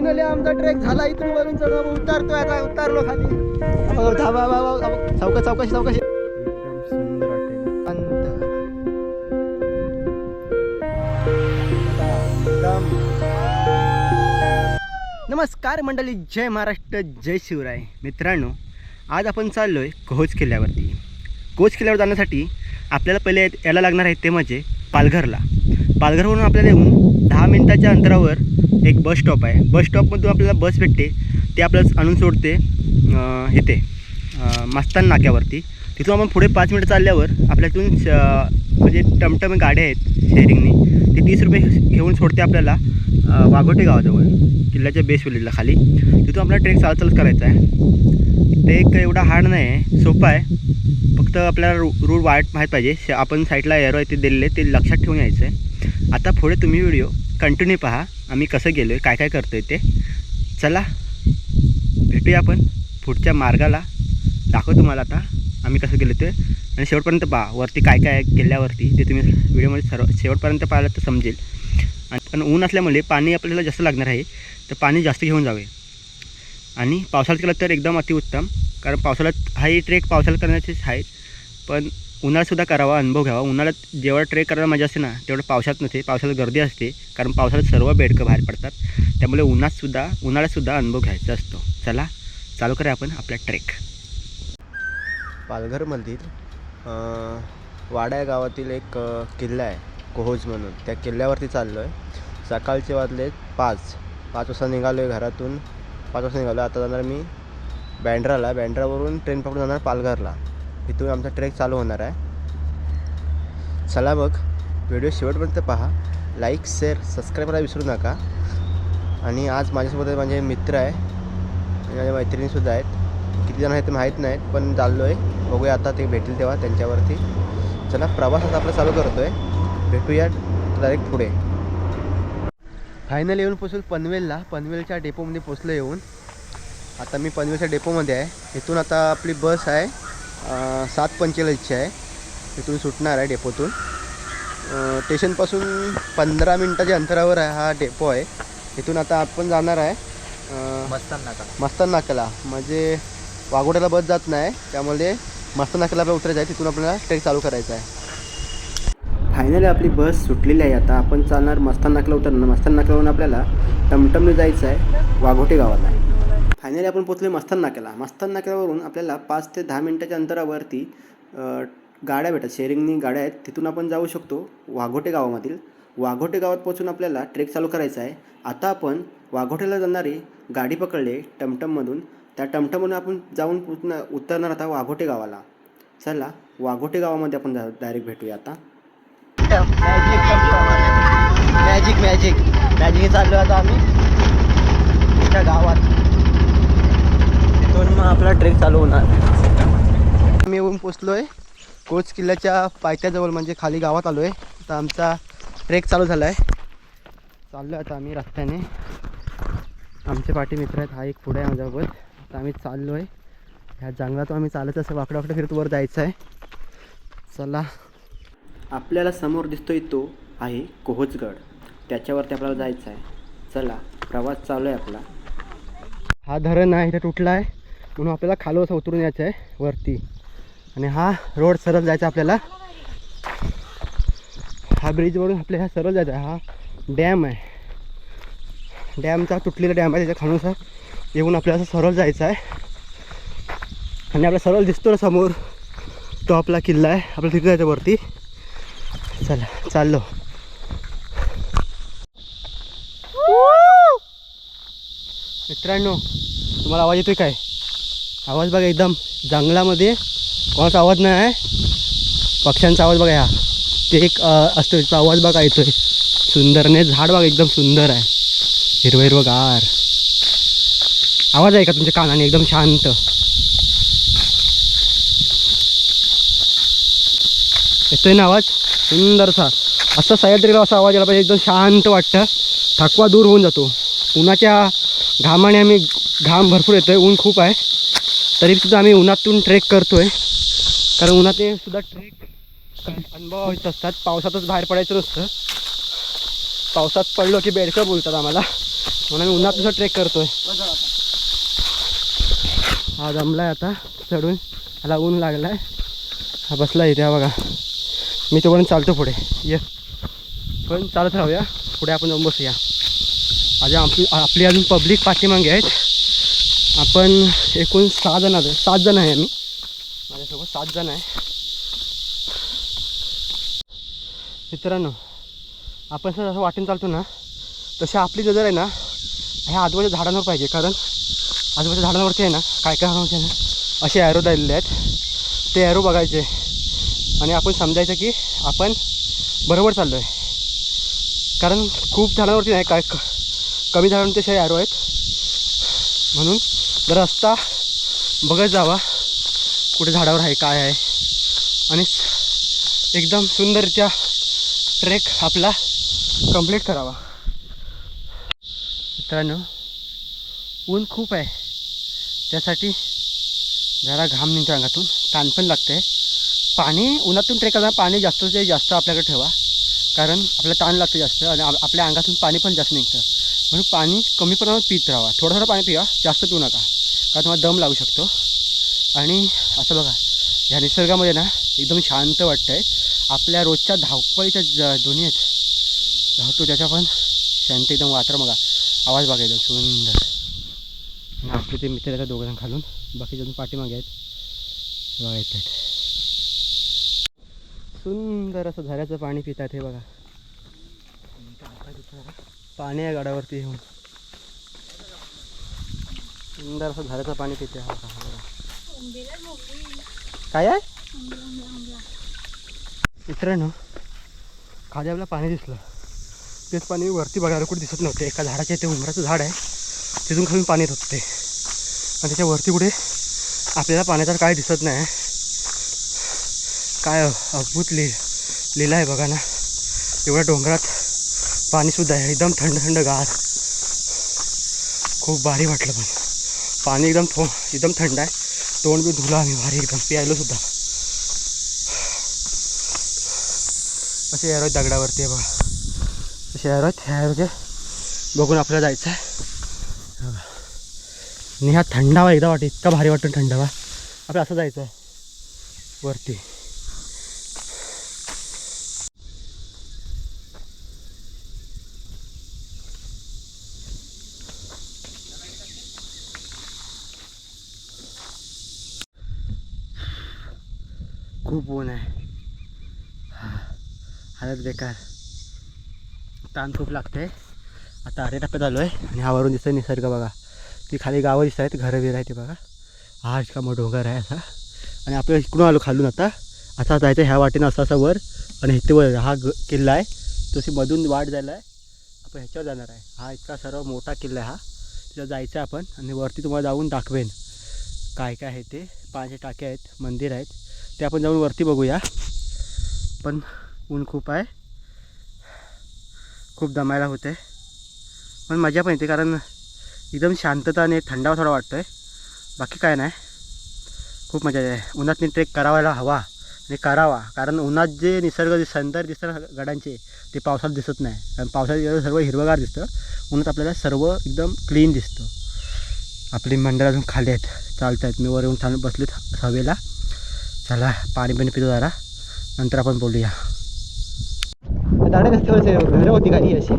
Finally आमचा trek झाला इथून वरून चढ उतारतोय आता उतारलो खाली. चौकशी चौकशी चौकशी. नमस्कार मंडळी जय महाराष्ट्र जय शिवराय. मित्रांनो आज आपण चाललो आहे कोच किल्ल्यावरती. कोच किल्ल्यावर जाण्यासाठी आपल्याला पहिले यायला लागणार आहे ते म्हणजे पालघरला. पालघरवरून आपल्याला येऊन दहा मिनिटाच्या अंतरावर एक बस स्टॉप आहे. बस स्टॉपमधून आपल्याला बस भेटते. ते आपल्याला आणून सोडते इथे मस्तान नाक्यावरती. तिथून आपण पुढे पाच मिनटं चालल्यावर आपल्यातून श- म्हणजे टमटम गाड्या आहेत शेअरिंगनी ते तीस रुपये घेऊन सोडते आपल्याला वाघोटे गावाजवळ किल्ल्याच्या बेस विलेजला खाली. तिथून आपला ट्रेक चाल चालत करायचा आहे. ट्रेक एवढा हार्ड नाही आहे सोपा आहे. फक्त आपल्याला रू रूट वाट माहीत पाहिजे. श- आपण साईडला एरो आहे ते दिलेले ते लक्षात ठेवून यायचं आहे आता पुढे तुम्ही व्हिडिओ कंटिन्यू पहा. आम्ही कसं गेलो आहे काय काय करतो आहे ते चला भेटूया आपण पुढच्या मार्गाला. दाखव तुम्हाला आता आम्ही कसं गेलो ते. आणि शेवटपर्यंत पहा वरती काय काय आहे ते तुम्ही व्हिडिओमध्ये सर्व शेवटपर्यंत पाहिलं तर समजेल. आणि पण ऊन असल्यामुळे पाणी आपल्याला जास्त लागणार आहे तर पाणी जास्त घेऊन जावे आणि पावसाळ्यात केलं तर एकदम अतिउत्तम कारण पावसाळ्यात हाही ट्रेक पावसाळ्यात करण्याचेच आहेत. पण उन्हाळ्यातसुद्धा करावा अनुभव घ्यावा. उन्हाळ्यात जेवढा ट्रेक करायला मजा असते ना तेवढं पावसात नसते. पावसात गर्दी असते कारण पावसाळ्यात सर्व बेडकं बाहेर पडतात. त्यामुळे उन्हातसुद्धा उन्हाळ्यातसुद्धा अनुभव घ्यायचा असतो. चला चालू करूया आपण आपला ट्रेक. पालघरमधील वाडा या गावातील एक किल्ला आहे कोहोज म्हणून. त्या किल्ल्यावरती चाललो आहे सकाळचे वाजले पाच. पाच वाजता निघालो आहे घरातून. पाच वाजता निघालो आता जाणार मी बँड्राला. बँड्रावरून ट्रेन पकडून जाणार पालघरला. इथून आमचा ट्रेक चालू होणार आहे. चला मग व्हिडिओ शेवटपर्यंत पहा. लाईक शेअर सबस्क्राईब करायला विसरू नका. आणि आज माझ्यासोबत माझे मित्र आहे. आणि माझ्या मैत्रिणीसुद्धा आहेत. किती जण आहेत ते माहीत नाहीत पण चाललो आहे बघूया आता ते भेटेल तेव्हा त्यांच्यावरती. चला प्रवास आता आपला चालू करतो आहे भेटूया डायरेक्ट पुढे. फायनल येऊन पोचलो पनवेलला. पनवेलच्या डेपोमध्ये पोचलो येऊन. आता मी पनवेलच्या डेपोमध्ये आहे. इथून आता आपली बस आहे. सात पंचेचाळीसची आहे. इथून सुटणार आहे डेपोतून. स्टेशनपासून पंधरा मिनटाच्या अंतरावर आहे हा डेपो आहे. इथून आता आपण जाणार आहे मस्तान नाका मस्तान नाक्याला म्हणजे वाघोड्याला बस जात नाही त्यामुळे मस्तान आपल्याला उतरायचं आहे. तिथून आपल्याला ट्रेक चालू करायचा आहे. फायनली आपली बस सुटलेली आहे. आता आपण चालणार मस्तान नाक्याला उतरणार. मस्तान नाक्यावरून आपल्याला टमटमने जायचं आहे वाघोटे गावाला. फायनली आपण पोचले मस्तान नाक्याला मस्तान नाक्यावरून आपल्याला पाच ते दहा मिनटाच्या अंतरावरती गाड्या भेटतात शेअरिंगनी गाड्या आहेत तिथून आपण जाऊ शकतो वाघोटे गावामधील वाघोटे गावात पोचून आपल्याला ट्रेक चालू करायचा आहे आता आपण वाघोटेला जाणारी गाडी पकडले टमटममधून त्या टमटममधून आपण जाऊन उतन उतरणार आता वाघोटे गावाला चला वाघोटे गावामध्ये आपण डायरेक्ट भेटूया आता मॅजिक मॅजिक मॅजिक चाललो आता आम्ही त्या गावात पण मग आपला ट्रेक चालू होणार. मी येऊन पोचलो आहे कोच किल्ल्याच्या पायथ्याजवळ म्हणजे खाली गावात आलो आहे तर आमचा ट्रेक चालू झाला आहे चाललो आहे आता आम्ही रस्त्याने. आमचे पाठी मित्र आहेत हा एक पुढे आहे माझ्यासोबत. आता आम्ही चाललो आहे ह्या जंगलातून आम्ही चालत असं वाकडं वाकडं फिरत वर जायचं आहे. चला. आपल्याला समोर दिसतोय तो आहे कोहोजगड त्याच्यावरती आपल्याला जायचं आहे. चला. प्रवास चालू आहे आपला. हा धरण आहे तर तुटला आहे म्हणून आपल्याला खाली असं उतरून यायचं आहे वरती. आणि हा रोड सरळ जायचा आपल्याला. हा ब्रिजवरून आपल्या ह्या सरळ जायचा आहे हा डॅम आहे. डॅमचा तुटलेला डॅम आहे त्याच्या खालून सर येऊन आपल्याला असं सरळ जायचं आहे. आणि आपला सरळ दिसतो ना समोर. तो आपला किल्ला आहे आपल्या तिथे जायचं वरती. चला चाललो. मित्रांनो तुम्हाला आवाज येतोय काय? आवाज बघा एकदम. जंगलामध्ये कोणाचा आवाज नाही आहे. पक्ष्यांचा आवाज बघा ह्या. ते एक असतो. त्याचा आवाज बघा सुंदर नाही झाड बघा एकदम सुंदर आहे. हिरवं हिरवं गार. आवाज आहे का तुमच्या कानाने? एकदम शांत. येतोय ना आवाज? सुंदरसा. असं सह्याद्रीला असा आवाज आला पाहिजे. एकदम शांत वाटतं. थकवा दूर होऊन जातो. उन्हाच्या घामाने आम्ही घाम भरपूर येतो आहे ऊन खूप आहे. तरीसुद्धा आम्ही उन्हातून ट्रेक करतो आहे कारण उन्हातने सुद्धा ट्रेक अनुभव येत असतात. पावसातच बाहेर पडायचं नसतं. पावसात पडलो की बेडकं बोलतात आम्हाला. म्हणून उन्हात सुद्धा ट्रेक करतोय. हा जमलाय आता चढून. ह्याला ऊन लागलाय. हा बसला इथे हा बघा. मी तोपर्यंत चालतो पुढे. ये. पण चालत राहूया. पुढे आपण जाऊन बसूया. आज आपली आपली अजून पब्लिक पाठीमागे आहेत. आपण एकूण सहा जण आलो सात जण आहे आम्ही. माझ्यासोबत सात जण आहे. मित्रांनो आपण जर असं वाटेन चालतो ना तशी आपली नजर आहे ना ह्या आजूबाजूच्या झाडांवर पाहिजे. कारण आजूबाजूच्या झाडांवरती आहे ना काय काय झाडांवरती आहे ना? असे ॲरो दिलेले आहेत. ते ॲरो बघायचे. आणि आपण समजायचं की आपण बरोबर चाललो आहे कारण खूप झाडांवरती नाही काय क कमी झाडांवरती असे ॲरो आहेत. म्हणून जर रस्ता बघत जावा कुठे झाडावर आहे काय आहे. आणि एकदम सुंदररित्या ट्रेक आपला कंप्लीट करावा. मित्रांनो ऊन खूप आहे. त्यासाठी जरा घाम निघतो अंगातून. ताण पण लागते पाणी उन्हातून ट्रेक करताना पाणी जास्त ते जास्त आपल्याकडे ठेवा. कारण आपल्याला ताण लागतं जास्त आणि आपल्या अंगातून पाणी पण जास्त निघतं. म्हणून पाणी कमी प्रमाणात पित राहा. थोडं थोडं पाणी पिवा. जास्त पिऊ नका. कारण तुम्हाला दम लागू शकतो. आणि असं बघा ह्या निसर्गामध्ये ना एकदम शांत वाटतं आहे आपल्या रोजच्या धावपळीच्या ज दोन्ही आहेत धावतो त्याच्या पण शांत एकदम वात्र बघा. आवाज बघा एकदम सुंदर. आणि आपले ते मित्र येतात दोघं खालून बाकीचे पाठीमागे आहेत. बघा येत आहेत. सुंदर असं झऱ्याचं पाणी पितात हे बघा. पाणी आहे गाडावरती येऊन. सुंदर असं झऱ्याचं पाणी पिते. हा. काय आहे? मित्रांनो खाली आपल्याला पाणी दिसलं. तेच पाणी वरती बघायला कुठे दिसत नव्हते. एका झाडाच्या इथे उंबराचं झाड आहे. तिथून खालून पाणी येत होतं. ते आणि त्याच्या वरती कुठे आपल्याला पाण्याचं काय दिसत नाही. काय अद्भुत लि लिला आहे बघा ना. एवढ्या डोंगरात पाणीसुद्धा आहे. एकदम थंड थंड गार. खूप भारी वाटलं पण. पाणी एकदम थो एकदम थंड आहे. तोंड बी धुला आम्ही भारी एकदम प्यायलो सुद्धा. असे एरो दगडावरती आहे बघा. असे एरो ह्या बघून आपल्याला जायचं आहे आणि हा थंडावा एकदा वाटे इतका भारी वाटतो थंडावा. आपलं असं जायचं आहे वरती. खूप ऊन आहे. हालत बेकार. ताण खूप लागते आता अरे टप्प्यात आलो आहे आणि हावरून दिसतं निसर्ग बघा. ती खाली गावं दिसत आहेत घरं बिरं आहे ते बघा. हा इतका मोठा डोंगर आहे असा आणि आपण इकडून आलो खालून आता. आता जायचं ह्या वाटेनं असं असा वर. आणि इथे वर हा ग किल्ला आहे. तशी मधून वाट जायला आहे आपण ह्याच्यावर जाणार आहे. हा इतका सर्व मोठा किल्ला आहे हा. तिथं जायचं आहे आपण. आणि वरती तुम्हाला जाऊन दाखवेन. काय काय आहे ते. पाण्याचे टाके आहेत मंदिर आहेत. ते आपण जाऊन वरती बघूया. पण ऊन खूप आहे. खूप दमायला होते पण मजा पण येते कारण एकदम शांतता आणि थंडावा थोडा वाटतो आहे बाकी काय नाही. खूप मजा येते. उन्हात ट्रेक करावायला हवा आणि करावा. कारण उन्हात जे निसर्ग दिस- सुंदर गडांचे ते पावसात दिसत नाही. कारण पावसात सर्व हिरवगार दिसतं. उन्हात आपल्याला सर्व एकदम क्लीन दिसतं. आपली मंडळ अजून खाली आहेत. चालत आहेत मी वर येऊन थांब बसलेत हवेला. चला पाणी पिणी पितो जरा. नंतर आपण बोलूया. दाडे रस्त्यावरच घरं होती काही अशी?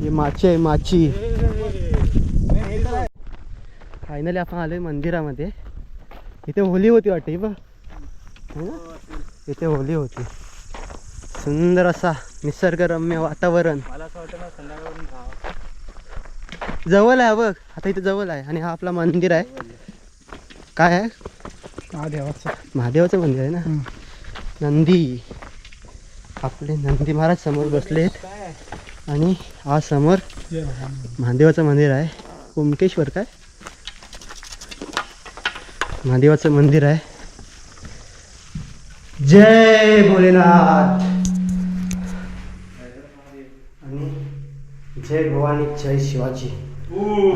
हे माची आहे माची. फायनली आपण आलोय मंदिरामध्ये. इथे होली होती वाटते बघ. इथे होली होती. सुंदर असा निसर्गरम्य वातावरण. जवळ आहे बघ. आता इथे जवळ आहे आणि हा आपला मंदिर आहे. काय आहे? हा देवाचं महादेवाचं मंदिर आहे ना? नंदी. आपले नंदी महाराज समोर बसलेत. आणि हा समोर महादेवाचं मंदिर आहे. कुमकेश्वर काय? महादेवाचं मंदिर आहे. जय भोलेनाथ. आणि जय भवानी जय शिवाजी.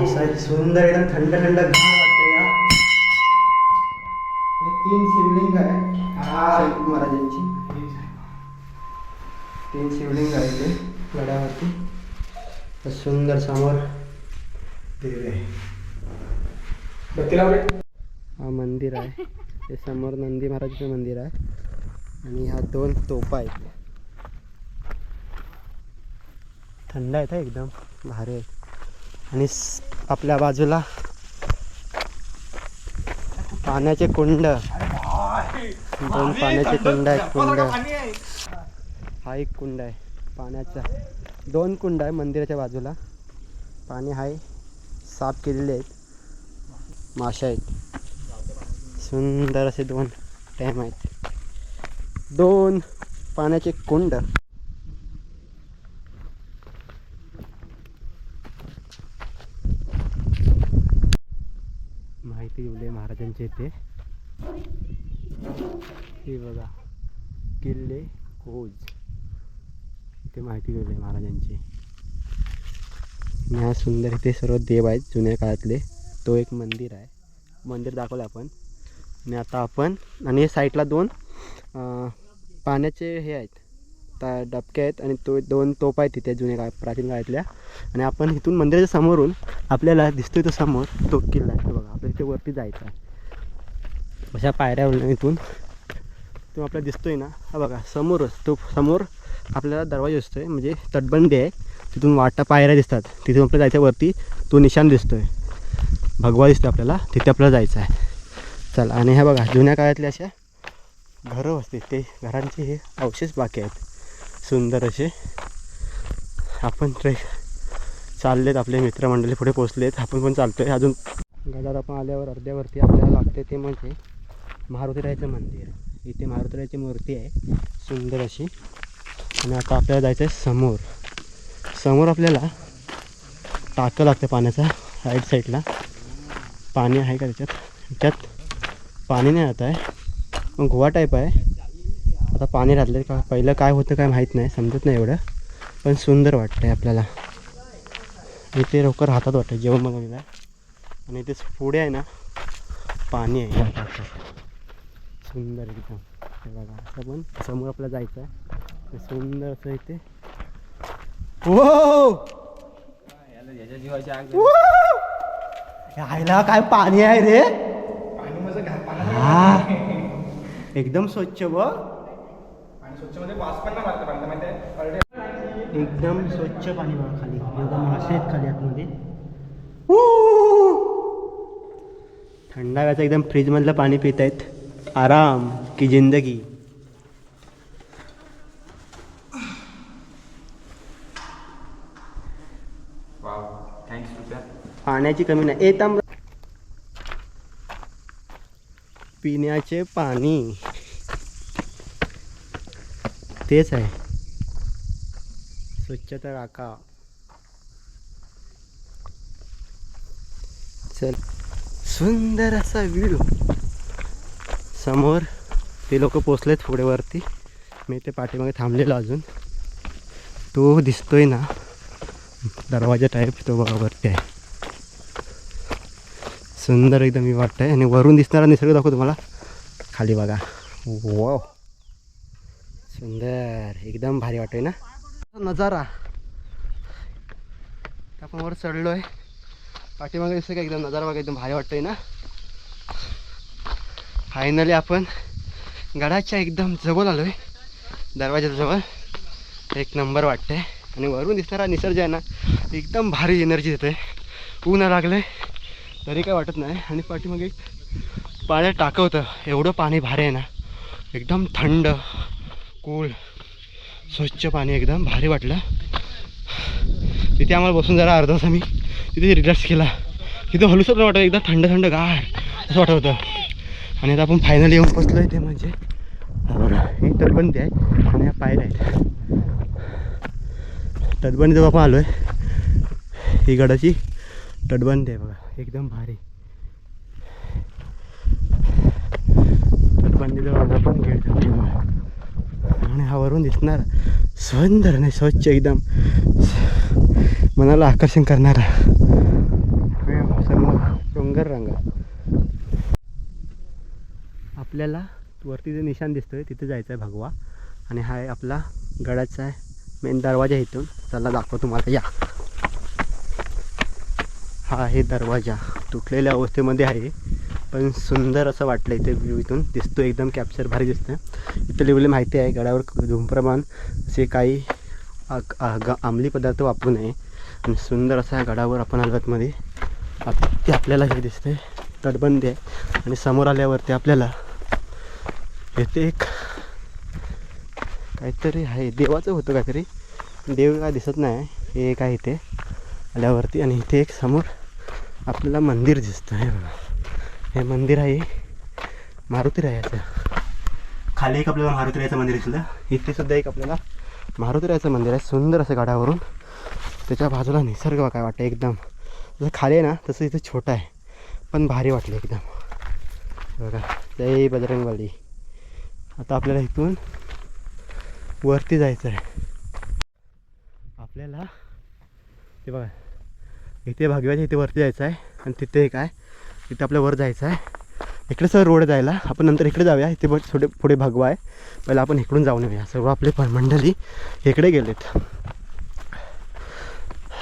असं सुंदर एकदम थंड थंड महाराजांची. तीन शिवलिंग आहे ते गडावरती. सुंदर समोर देव आहे. हा मंदिर आहे. हे समोर नंदी महाराजचं मंदिर आहे. आणि ह्या दोन तोपा आहेत थंड आहेत एकदम भारी आहेत आणि आपल्या बाजूला पाण्याचे कुंड. दोन पाण्याचे कुंड आहेत कुंड. हा एक कुंड आहे पाण्याचा. दोन कुंड आहे मंदिराच्या बाजूला. पाणी आहे साफ केलेले आहेत. माशा आहेत. सुंदर असे दोन टॅम आहेत. दोन पाण्याचे कुंड. माहिती दिली महाराजांच्या इथे. हे बघा किल्ले कोज इथे माहिती दिली महाराजांची. आणि सुंदर इथे सर्व देव आहेत जुन्या काळातले. तो एक मंदिर आहे. मंदिर दाखवलं आपण. आणि आता आपण आणि हे साईडला दोन पाण्याचे हे आहेत. ता डबके आहेत आणि तो दोन तोप आहेत तिथे जुन्या काळ प्राचीन काळातल्या. आणि आपण इथून मंदिराच्या समोरून आपल्याला दिसतोय तो समोर तो किल्ला आहे. बघा आपल्याला तिथे वरती जायचं आहे. अशा पायऱ्या इथून. तो आपल्याला दिसतोय ना. हा बघा समोरच तो समोर आपल्याला दरवाजा दिसतोय. म्हणजे तटबंदी आहे. तिथून वाटा पायऱ्या दिसतात. तिथून आपल्याला जायच्या वरती तो निशाण दिसतोय. भगवा दिसतो आपल्याला. तिथे आपल्याला जायचं आहे. चला आणि ह्या बघा जुन्या काळातल्या अशा घरं असते ते घरांचे हे अवशेष बाकी आहेत. सुंदर असे. आपण ट्रेक चाललेत आपले मित्रमंडळी पुढे पोचलेत आपण पण चालतोय. अजून गडावर आपण आल्यावर अर्ध्यावरती आपल्याला लागते ते म्हणजे मारुतीरायाचं मंदिर इथे मारुतीरायाची मूर्ती आहे. सुंदर अशी. आणि आता आपल्याला जायचं आहे समोर. समोर आपल्याला टाकं लागतं पाण्याचा. राईट साईडला पाणी आहे का त्याच्यात? त्याच्यात पाणी नाही आता आहे. पण गोवा टाईप आहे. आता पाणी राहतलं का? पहिलं काय होतं काय माहीत नाही. समजत नाही एवढं. पण सुंदर वाटतं आहे आपल्याला. इथे लोक राहतात वाटतं. जेवण बनवलेलं आहे. आणि इथेच पुढे आहे ना पाणी आहे. या सुंदर एकदम. हे बघा असं पण समोर आपल्याला जायचं आहे सुंदर असं इथे. हो यायला काय पाणी आहे रे? हा. एकदम स्वच्छ व एकदम स्वच्छ पाणी बघा खाली. एकदम मासे आहेत खाली आतमध्ये. थंडाव्याचं एकदम फ्रीजमधलं पाणी पित आहेत आराम की जिंदगी। पाण्याची कमी नाही. तांब पिण्याचे पाणी. तेच आहे. स्वच्छता राखा. चल. सुंदर असा व्ह्यू समोर ते लोक पोचलेत पुढे वरती. मी ते पाठीमागे थांबलेलो अजून. तो दिसतोय ना दरवाजा टाईप तो बघा वरती आहे. सुंदर एकदम मी वाटतं आहे आणि वरून दिसणारा निसर्ग दाखवतो तुम्हाला. खाली बघा. वाव सुंदर. एकदम भारी वाटतोय ना? नजारा. आपण वर चढलो आहे पाठीमागे दिसतं का? एकदम नजारा बघा एकदम भारी वाटतोय ना? फायनली आपण गडाच्या एकदम जवळ आलो आहे दरवाजाच्या जवळ. एक नंबर वाटतंय. आणि वरून दिसणारा निसर्ग आहे ना एकदम भारी एनर्जी देते ऊन लागलं तरी काय वाटत नाही. आणि पाठीमागे पाण्यात टाकवतं. एवढं पाणी भारी आहे ना. एकदम थंड कूल स्वच्छ पाणी एकदम भारी वाटलं. तिथे आम्हाला बसून जरा अर्धा तास आम्ही तिथे रिलॅक्स केला. तिथे हलूसच वाटत एकदम थंड थंड गार असं वाटत होतं. आणि आता आपण फायनली येऊन पोचलो आहे ते म्हणजे बघा ही तटबंदी आहे आणि या पायऱ्या आहेत. तटबंदी आपण आलो आहे ही गडाची तटबंदी आहे बघा एकदम भारी. तटबंदी जवळ आपण खेळतो आणि हा वरून दिसणार सुंदर आणि स्वच्छ एकदम. मनाला आकर्षण करणारा. समोर डोंगर रंग. आपल्याला वरती जे निशाण दिसतोय तिथे जायचं आहे भगवा. आणि हा आहे आपला गडाचा आहे मेन दरवाजा इथून. चला दाखव तुम्हाला. या. हा आहे दरवाजा. तुटलेल्या अवस्थेमध्ये आहे. पण सुंदर असं वाटलं इथे व्ह्यू इथून. दिसतो एकदम कॅप्चर भारी दिसतं इथं लिहिलेली माहिती आहे गडावर धूमप्रमाण असे काही आग- पदार्थ वापरू नये. आणि सुंदर असा गडावर आपण आलवतमध्ये आप ते आपल्याला हे दिसतंय. तटबंदी आहे. आणि समोर आल्यावरती आपल्याला येथे एक. काहीतरी आहे. देवाचं होतं काहीतरी. देव काय दिसत नाही. हे एक आहे इथे. आल्यावरती आणि इथे एक समोर आपल्याला मंदिर दिसतं. आहे बघा. हे मंदिर आहे. मारुती रायाचं. खाली एक आपल्याला मारुती रायचं मंदिर दिसलं. इथे सुद्धा एक आपल्याला मारुतीरायाचं मंदिर आहे. सुंदर असं गडावरून. त्याच्या बाजूला निसर्ग काय वाटतं एकदम. जसं खाली आहे ना तसं इथं छोटं आहे. पण भारी वाटलं एकदम. बघा. जय बजरंगवाली आता आपल्याला इथून वरती जायचं आहे आपल्याला ते बघा इथे भागव्याच्या इथे वरती जायचं आहे आणि तिथे एक आहे तिथे आपल्या वर जायचं आहे इकडे सर रोड जायला आपण नंतर इकडे जाऊया इथे थोडे पुढे भागवा आहे. पहिला आपण इकडून जाऊन येऊया. सर्व आपले मंडळी इकडे गेलेत.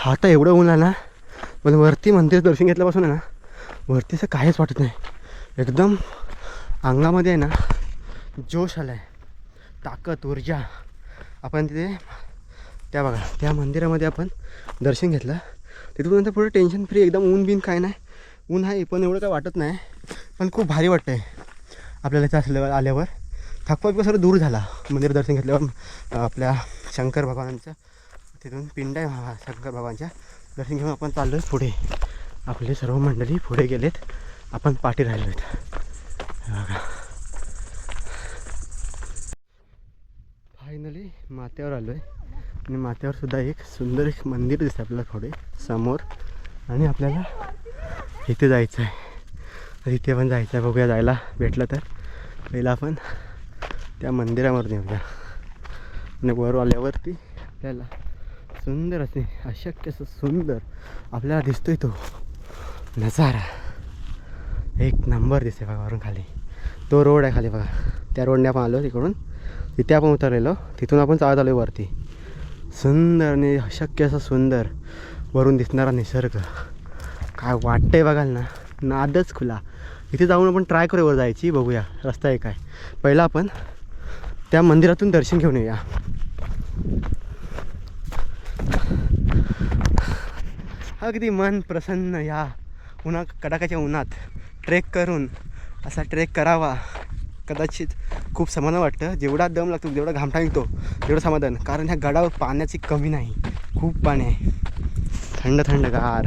आता एवढं ऊन आहे ना पण वरती मंदिर दर्शन घेतल्यापासून आहे ना वरती असं काहीच वाटत नाही. एकदम अंगामध्ये आहे ना जोश आला आहे ताकद ऊर्जा. आपण तिथे त्या बघा त्या मंदिरामध्ये आपण दर्शन घेतलं. तिथून पुढे टेन्शन फ्री एकदम ऊन बिन काय नाही. ऊन आहे पण एवढं काय वाटत नाही. पण खूप भारी वाटतं आहे आपल्याला इथं असल्यावर आल्यावर. थकवा बिकवा सर्व दूर झाला. मंदिर दर्शन घेतल्यावर आपल्या शंकर भगवानांचं तिथून पिंड आहे शंकर भगवानच्या दर्शन घेऊन आपण चाललो आहे पुढे. आपले सर्व मंडळी पुढे गेलेत. आपण पाठी राहिलो आहेत बघा. फायनली माथ्यावर आलो आहे आणि माथ्यावर सुद्धा एक सुंदर एक मंदिर दिसतं आपल्याला थोडे समोर. आणि आपल्याला इथे जायचं आहे इथे पण जायचं आहे बघूया जायला भेटलं तर. पहिला आपण त्या मंदिरावर नेऊया आणि वर आल्यावरती आपल्याला सुंदर असे अशक्य असं सुंदर आपल्याला दिसतोय तो नजारा. एक नंबर दिसते बघा वरून खाली. तो रोड आहे खाली बघा. त्या रोडने आपण आलो तिकडून. तिथे आपण उतरलेलो. तिथून आपण चालत आलो वरती. सुंदर आणि अशक्य असं सुंदर वरून दिसणारा निसर्ग. काय वाटतंय बघाल ना? नादच खुला. इथे जाऊन आपण ट्राय करू वर जायची. बघूया रस्ता आहे काय. पहिला आपण त्या मंदिरातून दर्शन घेऊन येऊया. अगदी मन प्रसन्न या उन्हा कडाकाच्या उन्हात. ट्रेक करून असा ट्रेक करावा. कदाचित खूप समाधान वाटतं. जेवढा दम लागतो जेवढा घामटा निघतो तेवढं समाधान. कारण ह्या गडावर पाण्याची कमी नाही. खूप पाणी आहे. थंड थंड गार.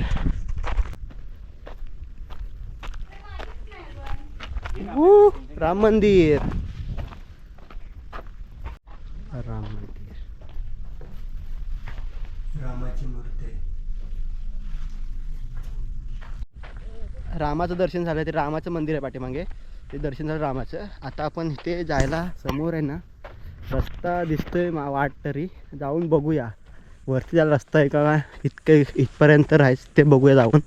राम मंदिर. राम मंदिर. रामाची मूर्ती रामाचं दर्शन झालं ते रामाचं मंदिर आहे पाठीमागे. ते दर्शन झालं रामाचं. आता आपण इथे जायला समोर आहे ना रस्ता दिसतोय मा वाट तरी. जाऊन बघूया. वरती जायला रस्ता आहे का? इतके इतकं इथपर्यंत राहायचं ते बघूया जाऊन.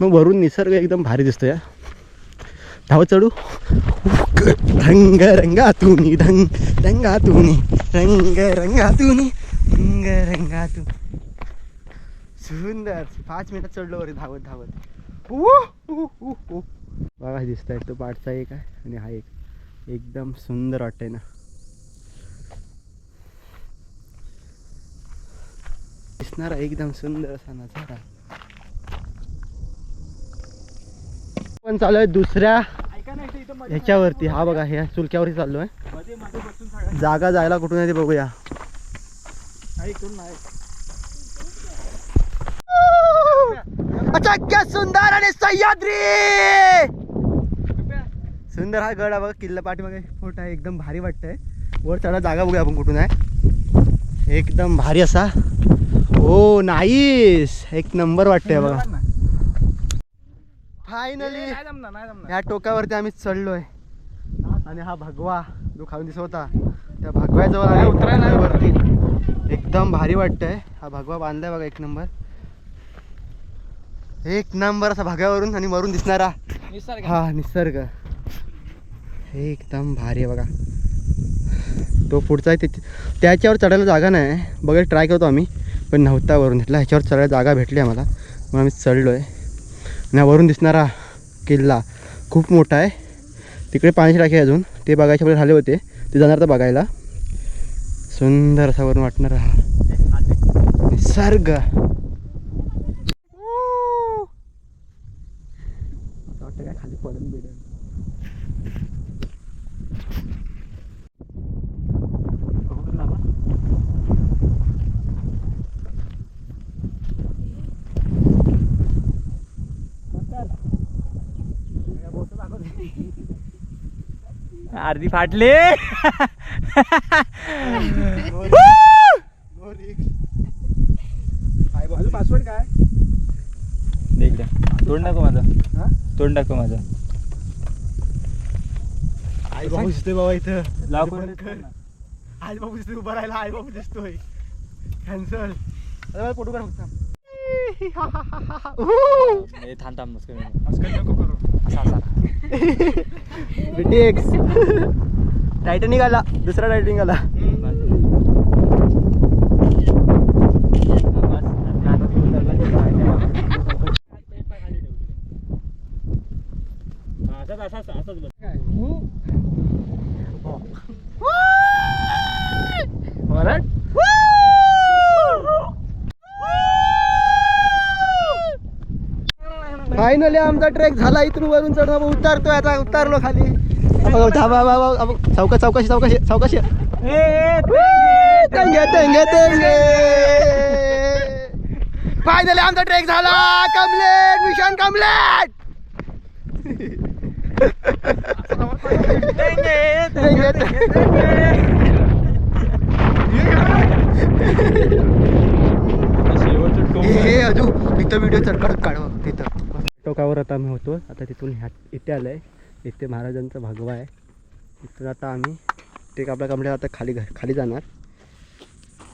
मग वरून निसर्ग एकदम भारी दिसतो या धावत चढू. रंग रंगातूनी रंग रंगातूनी रंग रंगातूनी रंग रंगातून. सुंदर. पाच मिनिटात चढलो वरी धावत धावत. ऊ, ऊ, ऊ, बघा दिसत आहे तो पाठचा एक आहे आणि हा एक. एकदम सुंदर वाटतंय ना. दिसणारा एकदम सुंदर असा नजारा. पण चालू आहे दुसऱ्या ह्याच्यावरती. हा बघा ह्या चुलक्यावरती चाललो आहे जागा जायला कुठून आहे ते बघूया नाही इकडून नाही अचक्य सुंदर आणि सह्याद्री! सुंदर हा गड आहे बघा किल्ला पाठीमागे. फोट आहे एकदम भारी वाटतंय. वर चढा जागा बघूया आपण कुठून आहे. एकदम भारी असा. हो नाईस एक नंबर वाटतंय बघा. फायनली ह्या टोकावरती आम्ही चढलोय. आणि हा भगवा जो खाऊन दिसत होता त्या भगव्याजवळ आम्ही उतरायला वरती. एकदम भारी वाटतंय. हा भगवा बांधलाय बघा एक नंबर एक नंबर असा भगव्यावरून आणि वरून दिसणारा. निसर्ग. हा निसर्ग. एकदम भारी आहे बघा. तो पुढचा आहे त्याची त्याच्यावर चढायला जागा नाही बघायला ट्राय करतो आम्ही पण नव्हता वरून घेतला. ह्याच्यावर चढायला जागा भेटली आम्हाला. मग आम्ही चढलो आहे आणि वरून दिसणारा किल्ला खूप मोठा आहे. तिकडे पाण्याची टाकी आहे अजून. ते बघायचे आपले झाले होते. ते जाणार तर बघायला. सुंदर असा वरून वाटणार हा. निसर्ग वाटतं काय खाली पडून बिडून. अर्धी फाटले. पासवर्ड काय? देख द्या तोंड टाकू माझं. हा? तोंड टाकू माझं. आई बाबू दिसतोय बाबा इथं. लाव बंद कर. आई बाबू दिसतोय उभा राहिला आई बाबू दिसतोय. कॅन्सल फोटो काढ फक्त. ए, थांब थांब मस्कर नको. करू. असा असा. टायटनिक आला दुसरा टायटनिक आला. फायनली आमचा ट्रेक झाला. इथून वरून चढून उतारतोय आता. उतारलो खाली. चौका चौकशी चौकशी चौकशी फायनली आमचा ट्रेक झाला. कमलेट मिशन कमलेट हे अजू तिथं व्हिडिओ चढ काढव तिथं टोकावर आता आम्ही होतो. आता तिथून ह्या इथे आलं आहे इथे महाराजांचा भागवा आहे. इथून आता आम्ही ते आपल्या कमल्या आता खाली खाली जाणार.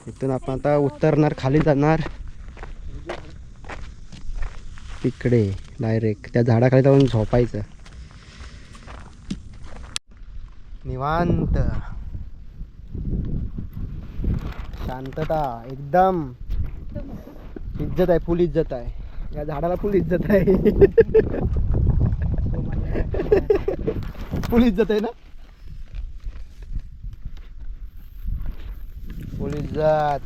इथून आपण आता उतरणार खाली जाणार. तिकडे डायरेक्ट त्या झाडाखाली जाऊन झोपायचं. निवांत. शांतता एकदम. इज्जत आहे फुल इज्जत आहे. या झाडाला फुल इज्जत आहे. फुल इज्जत आहे ना? फुल इज्जत.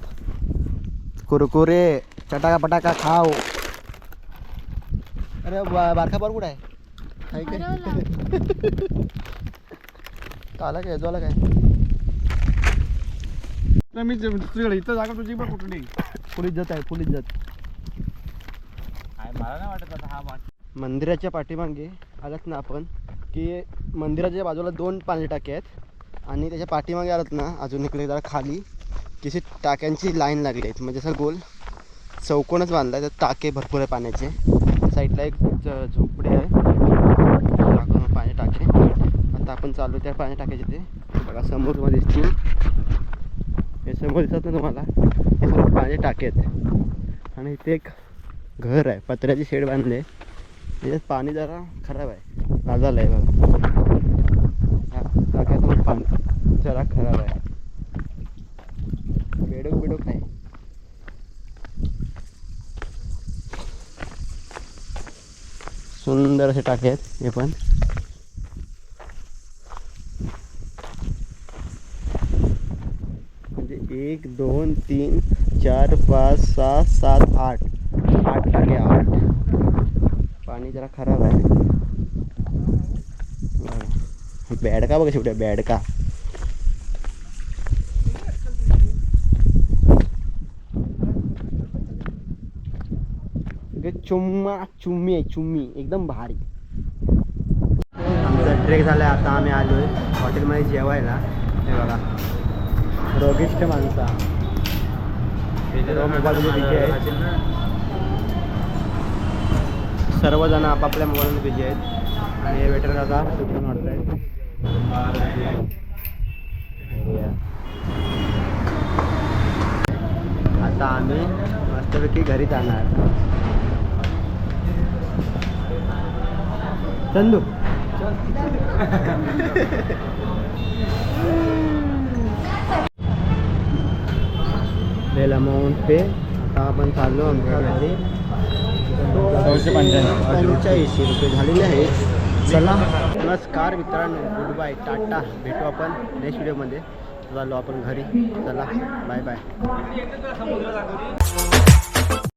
कुरकुरे चटाका पटाका खाव अरे बा- बारका पार कुठं आहे? काय? आला काय आला काय? मी दुसरीकडे इथं जागा तुझी पण कुठली फुल इज्जत आहे फुल इज्जत मला नाही वाटत आता हा वाट. मंदिराच्या पाठीमागे आलात ना आपण की मंदिराच्या बाजूला दोन पाणी टाके आहेत आणि त्याच्या पाठीमागे आलात ना अजून इकडे जरा खाली किसी टाक्यांची लाईन लागली आहेत. म्हणजे असं गोल चौकोनच बांधला आहे तर टाके भरपूर आहे पाण्याचे. साईडला एक झोपडी आहे टाकून पाणी टाके आता आपण चालू त्या पाणी टाकायचे ते. बघा समोर मध्ये दिसतील हे समोर दिसत ना तुम्हाला. हे सर्व पाणी टाकेत. आहेत आणि इथे एक घर आहे. पत्र्याची शेड बांधले. त्याच्यात पाणी जरा खराब आहे. लाजाला आहे बघा. हा पाणी. जरा खराब आहे. बेडूक बिडूक नाही. सुंदर असे टाके आहेत हे पण. दोन तीन चार पाच सहा सात आठ। आठ टाके आठ। पाणी जरा खराब आहे बघा. बॅडका बघा शेवट्या बॅडका चुम्मा, चुम्मी आहे चुम्मी। एकदम भारी। ट्रेक आता आम्ही आलो आहे हॉटेलमध्ये जेवायला. हे बघा. रोगिष्ट माणसा. सर्व मोबाईलमध्ये बिझी आहेत. सर्वजण आपापल्या मोबाईलमध्ये बिझी आहेत. आणि हे वेटर आता सुटून वाटत आता आम्ही मस्तपैकी घरी जाणार. चंदू. झालेला अमाऊंट पे आपण चाललो आमच्या घरी. पंच्याऐंशी रुपये. झालेले आहेत. चला. नमस्कार मित्रांनो गुड बाय टाटा. भेटू आपण नेक्स्ट व्हिडिओमध्ये. चाललो आपण घरी. चला. Bye bye.